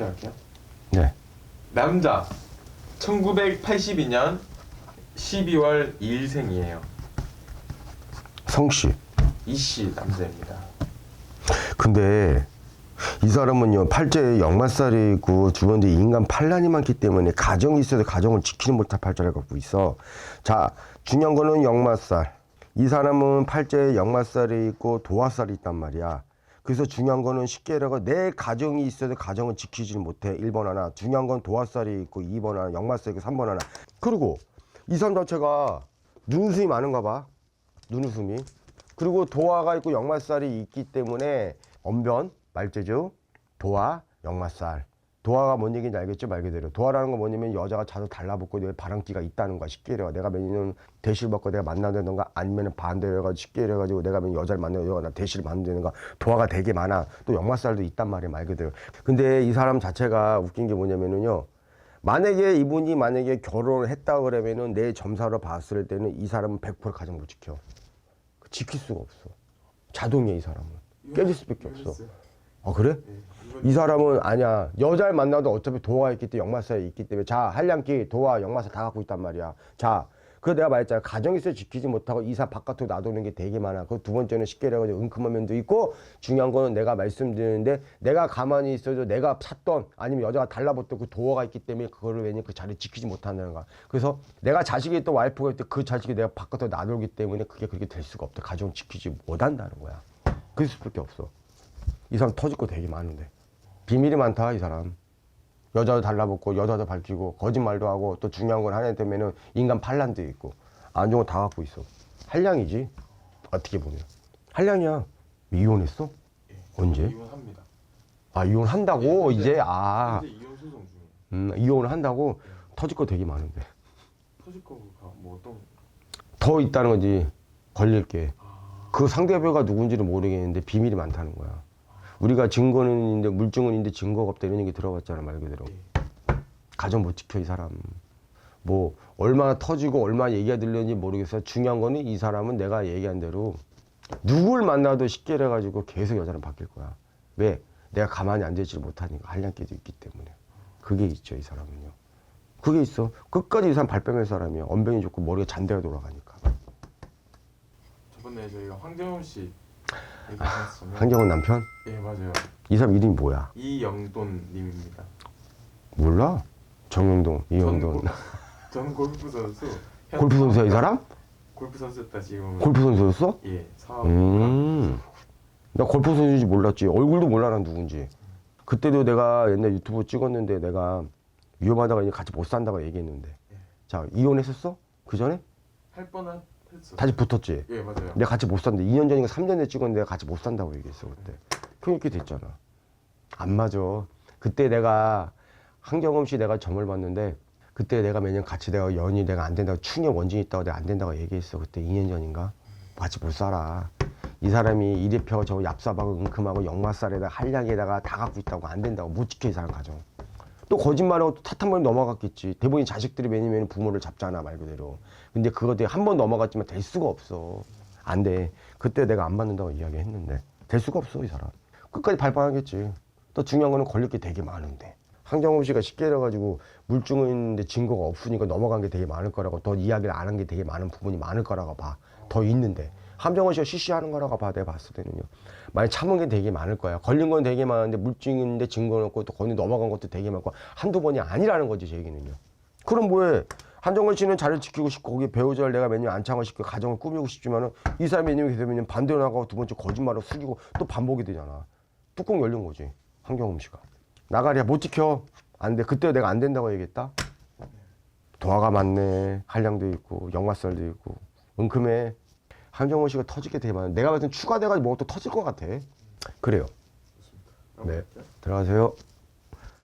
시작할게요. 네. 남자 1982년 12월 2일생이에요. 성씨. 이씨 남자입니다. 근데 이 사람은요 팔자에 역마살이 있고 주변에 인간 반란이 많기 때문에 가정이 있어도 가정을 지키지 못할 팔자를 갖고 있어. 자 중요한 거는 역마살. 이 사람은 팔자에 역마살이 있고 도화살이 있단 말이야. 그래서 중요한 거는 쉽게 얘기하고 내 가정이 있어도 가정을 지키지 못해. 1번 하나. 중요한 건 도화살이 있고 2번 하나. 역마살이 있고 3번 하나. 그리고 이 사람 자체가 눈웃음이 많은가 봐. 눈웃음이. 그리고 도화가 있고 역마살이 있기 때문에 언변, 말재주, 도화, 역마살. 도화가 뭔 얘기인지 알겠죠? 말 그대로. 도화라는 건 뭐냐면 여자가 자주 달라붙고 내 바람기가 있다는 거야. 쉽게 이래가 내가 매년 대시를 받고 내가 만나는가 아니면 반대로 해가지고 쉽게 이래가지고 내가 매년 여자를 만나고 여자가 나 대시를 만드는가 도화가 되게 많아. 또 역마살도 있단 말이야. 말 그대로. 근데 이 사람 자체가 웃긴 게 뭐냐면은요. 만약에 이분이 만약에 결혼을 했다 그러면은 내 점사로 봤을 때는 이 사람은 100% 가정 못 지켜. 지킬 수가 없어. 자동이야 이 사람은. 깨질 수밖에 없어. 아 그래? 이 사람은 아니야. 여자를 만나도 어차피 도화가 있기 때문에 역마살이 있기 때문에 자 한량기 도화 역마살 다 갖고 있단 말이야. 자. 그 내가 말했잖아. 가정에서 지키지 못하고 이사 바깥으로 놔두는 게 되게 많아. 그 두 번째는 쉽게 얘기하고 은큼한 면도 있고 중요한 거는 내가 말씀드리는데 내가 가만히 있어도 내가 샀던 아니면 여자가 달라붙던 그 도어가 있기 때문에 그거를 왜냐 그 자리를 지키지 못한다는 거야. 그래서 내가 자식이 있던 와이프가 있던 그 자식이 내가 바깥으로 놔두기 때문에 그게 그렇게 될 수가 없다. 가정 지키지 못한다는 거야. 그럴 수밖에 없어. 이 사람 터질 거 되게 많은데 비밀이 많다 이 사람. 여자도 달라붙고 여자도 밝히고 거짓말도 하고 또 중요한 건 하나 되면은 인간 반란도 있고 안 좋은 거 다 갖고 있어. 한량이지 어떻게 보면. 한량이야. 이혼했어? 언제? 이혼합니다. 아 이혼한다고? 예, 이제? 아. 이혼 소송 중에 음, 이혼을 한다고? 터질 거 되게 많은데. 터질 거가 뭐 어떤 더 있다는 거지. 걸릴 게. 그 상대방가 누군지를 모르겠는데 비밀이 많다는 거야 우리가 증거는 있는데 물증은 있는데 증거가 없다 이런 얘기 들어봤잖아 말 그대로. 가정 못 지켜 이 사람. 뭐 얼마나 터지고 얼마나 얘기가 들렸는지 모르겠어. 중요한 거는 이 사람은 내가 얘기한 대로 누굴 만나도 쉽게 해가지고 계속 여자는 바뀔 거야. 왜? 내가 가만히 앉아있지를 못하니까. 한량기도 있기 때문에. 그게 있죠 이 사람은요. 그게 있어. 끝까지 이 사람 발뺌할 사람이야. 언변이 좋고 머리가 잔대가 돌아가니까. 저번에 저희가 황정훈 씨 아요. 한경은 남편 예 맞아요. 이 사람 이름이 뭐야 이영돈님입니다. 몰라 정영돈 이영돈 전, 전 골프 선수. 현- 골프 선수야 이 사람 골프 선수였다 지금. 골프 선수였어 예 사업. 음. 나 골프 선수인지 몰랐지. 얼굴도 몰라, 난 누군지. 그때도 내가 옛날 유튜브 찍었는데 내가 위험하다가 이제 같이 못 산다고 얘기했는데. 자, 이혼했었어? 그 전에? 할 뻔한 했어. 다시 붙었지? 예 맞아요. 내가 같이 못 산다. 2년 전인가 3년 전에 찍었는데 내가 같이 못 산다고 얘기했어, 그때. 그렇게 됐잖아. 안 맞아. 그때 내가 한경험 씨 내가 점을 봤는데 그때 내가 매년 같이 내가 연이 내가 안 된다고 충격 원진 있다고 내가 안 된다고 얘기했어. 그때 2년 전인가? 같이 못 살아. 이 사람이 이대표 저 얍삽하고 은큼하고 역마살에다 한량에다가 다 갖고 있다고 안 된다고 못 지켜 이 사람 가정. 또 거짓말하고 또 탓한 번 넘어갔겠지. 대부분 자식들이 매니면 부모를 잡잖아 말 그대로. 근데 그것들이 한번 넘어갔지만 될 수가 없어. 안 돼. 그때 내가 안 받는다고 이야기했는데 될 수가 없어 이 사람. 끝까지 발판하겠지. 또 중요한 거는 걸릴 게 되게 많은데. 한경호 씨가 쉽게 해가지고 물증은 있는데 증거가 없으니까 넘어간 게 되게 많을 거라고 더 이야기를 안 한 게 되게 많은 부분이 많을 거라고 봐. 더 있는데. 함정원 씨가 시시하는 거라고 봐. 내가 봤을 때는요. 많이 참은 게 되게 많을 거야. 걸린 건 되게 많은데 물증인데 증거는 없고 또 거기 넘어간 것도 되게 많고 한두 번이 아니라는 거지 제 얘기는요. 그럼 뭐해? 한정원 씨는 자리를 지키고 싶고 거기 배우자를 내가 매년 안창을 시키고 가정을 꾸미고 싶지만은 이 사람이 매년 되면 반대로 나가고 두 번째 거짓말로 숙이고 또 반복이 되잖아. 뚜껑 열린 거지. 한경험 씨가. 나가리야 못 지켜. 안 돼. 그때 내가 안 된다고 얘기했다. 도화가 많네. 한량도 있고 역마살도 있고 은큼해. 한정원 씨가 터질 게 되게 많아. 내가 봤을 땐 추가돼가지고 뭐가 또 터질 것 같아. 그래요. 네. 들어가세요.